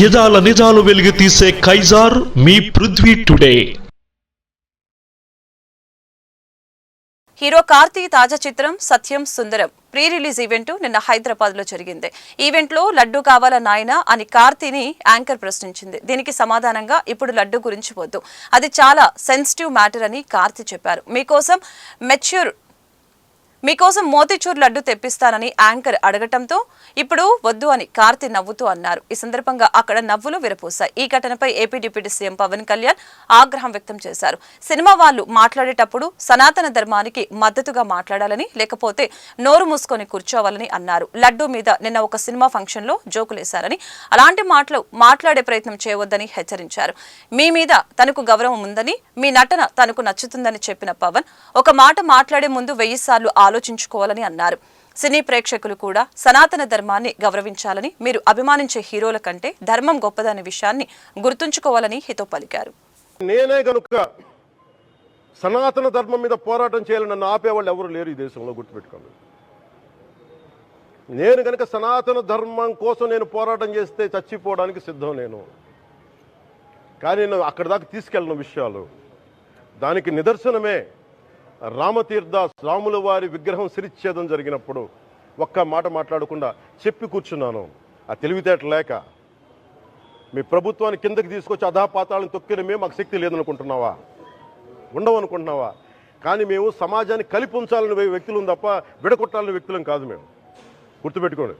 యదాల నిజాలు వెలిగి తీసే కైజార్ మీ పృథ్వీ టుడే. హీరో కార్తీ తాజా చిత్రం Satyam Sundaram. Pre release event నిన్న హైదరాబాద్లో జరిగింది. ఈవెంట్లో లడ్డు కావాల నాయన అని కార్తీని యాంకర్ ప్రశ్నించింది. దీనికి సమాధానంగా ఇప్పుడు లడ్డు గురించి వద్దు. అది చాలా సెన్సిటివ్ మ్యాటర్ అని కార్తీ చెప్పారు. మీకోసం మెచ్యూర్ మీకోసం మోతీచూర్ లడ్డు తెప్పిస్తానని యాంకర్ అడగటంతో ఇప్పుడు వద్దు అని కార్తీ నవ్వుతూ అన్నారు. ఈ సందర్భంగా అక్కడ నవ్వులు విరపోశాయి. ఈ ఘటనపై AP deputy CM Pawan Kalyan ఆగ్రహం వ్యక్తం చేశారు. సినిమా వాళ్ళు మాట్లాడేటప్పుడు సనాతన ధర్మానికి మద్దతుగా మాట్లాడాలని లేకపోతే నోరు మూసుకొని కూర్చోవాలని అన్నారు. లడ్డు మీద నిన్న ఒక సినిమా ఫంక్షన్లో జోకులేశారని అలాంటి మాటలు మాట్లాడే ప్రయత్నం చేయవద్దని హెచ్చరించారు. మీ మీద తనకు గౌరవం ఉందని మీ నటన తనకు నచ్చుతుందని చెప్పిన పవన్ ఒక మాట మాట్లాడే ముందు వెయ్యి సార్లు ఆలోచించుకోవాలని అన్నారు. సినీ ప్రేక్షకులు కూడా సనాతన ధర్మాన్ని గౌరవించాలని మీరు అభిమానించే హీరోల కంటే ధర్మం గొప్పదనే విషయాన్ని గుర్తుంచుకోవాలని హితో పలికారు. నేనే గనుక సనాతన ధర్మం మీద పోరాటం చేయాలని నన్ను ఆపేవాళ్ళు ఎవరు లేరు ఈ దేశంలో గుర్తుపెట్టుకోండి. నేను కనుక సనాతన ధర్మం కోసం నేను పోరాటం చేస్తే చచ్చిపోవడానికి సిద్ధం నేను. కానీ నేను అక్కడి దాకా తీసుకెళ్ళిన విషయాలు దానికి నిదర్శనమే రామతీర్థ రాముల వారి విగ్రహం సిరిచ్ఛేదం జరిగినప్పుడు ఒక్క మాట మాట్లాడకుండా చెప్పి కూర్చున్నాను. ఆ తెలివితేట లేక మీ ప్రభుత్వాన్ని కిందకి తీసుకొచ్చి అధాపాతాలను తొక్కిన మేము మాకు శక్తి లేదనుకుంటున్నావా? ఉండవనుకుంటున్నావా? కానీ మేము సమాజాన్ని కలిపి ఉంచాలని వ్యక్తులు తప్ప విడగొట్టాలని వ్యక్తులం కాదు మేము. గుర్తుపెట్టుకోండి.